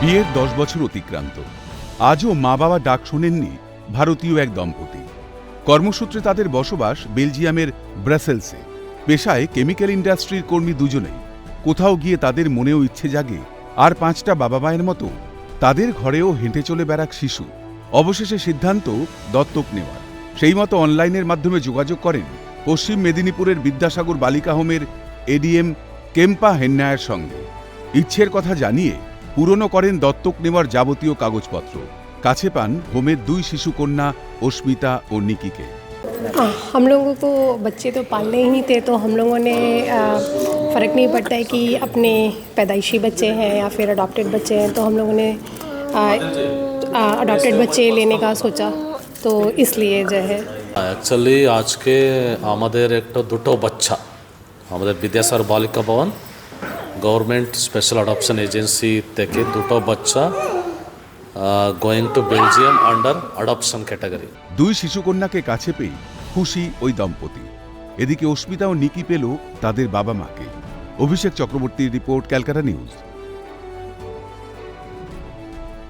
বিয়ের দশ বছর অতিক্রান্ত। আজও মা বাবা ডাক শোনেননি ভারতীয় এক দম্পতি। কর্মসূত্রে তাদের বসবাস বেলজিয়ামের ব্রাসেলসে। পেশায় কেমিক্যাল ইন্ডাস্ট্রির কর্মী দুজনেই। কোথাও গিয়ে তাদের মনেও ইচ্ছে জাগে, আর পাঁচটা বাবা মায়ের মতো। তাদের ঘরেও হেঁটে চলে বেড়াক শিশু। অবশেষে সিদ্ধান্ত দত্তক নেওয়ার। সেই মতো অনলাইনের মাধ্যমে যোগাযোগ করেন পশ্চিম মেদিনীপুরের বিদ্যাসাগর বালিকা হোমের এডিএম কেম্পা হেন্নায়ের সঙ্গে। ইচ্ছের কথা জানিয়ে পূরণও করেন দত্তক নেওয়ার যাবতীয় কাগজপত্র কাছে পান হোমের দুই শিশুকন্যা অস্মিতা ও নিকিকে हाँ, हम लोगों को बच्चे तो पालने ही थे तो हम लोगों ने आ, फ़र्क नहीं पड़ता है कि अपने पैदाइशी बच्चे हैं या फिर अडॉप्टेड बच्चे हैं तो हम लोगों ने अडॉप्टेड बच्चे लेने का सोचा तो इसलिए जो है অ্যাকচুয়ালি আজকে আমাদের একটা দুটো বাচ্চা আমাদের বিদ্যাসাগর বালিকা ভবন গভর্নমেন্ট স্পেশাল অ্যাডপশন এজেন্সি থেকে দুটো বাচ্চা going to Belgium under adoption category দুই শিশুকন্যাকে কাছে পেয়ে খুশি ওই দম্পতি। এদিকে অস্মিতা ও নিকি পেল তাদের বাবা মাকে অভিষেক চক্রবর্তীর রিপোর্ট ক্যালকাটা নিউজ।